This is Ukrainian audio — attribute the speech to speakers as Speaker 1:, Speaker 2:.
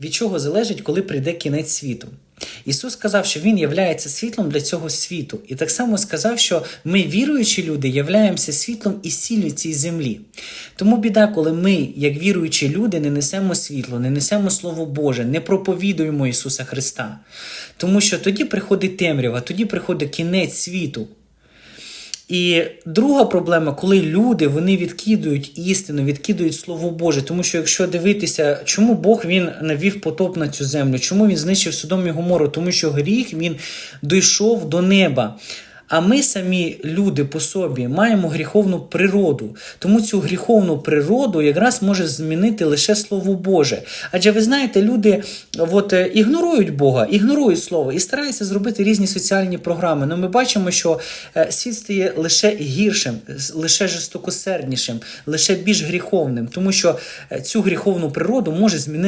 Speaker 1: від чого залежить, коли прийде кінець світу. Ісус сказав, що Він являється світлом для цього світу. І так само сказав, що ми, віруючі люди, являємося світлом і сіллю цій землі. Тому біда, коли ми, як віруючі люди, не несемо світло, не несемо Слово Боже, не проповідуємо Ісуса Христа. Тому що тоді приходить темрява, тоді приходить кінець світу. І друга проблема, коли люди вони відкидують істину, відкидують Слово Боже. Тому що якщо дивитися, чому Бог він навів потоп на цю землю, чому він знищив Содом і Гомору? Тому що гріх він дійшов до неба. А ми самі люди по собі маємо гріховну природу. Тому цю гріховну природу якраз може змінити лише Слово Боже. Адже ви знаєте, люди от, е, ігнорують Бога, ігнорують Слово і стараються зробити різні соціальні програми. Ну ми бачимо, що е, світ стає лише гіршим, лише жорстокосерднішим, лише більш гріховним, тому що е, цю гріховну природу може змінити.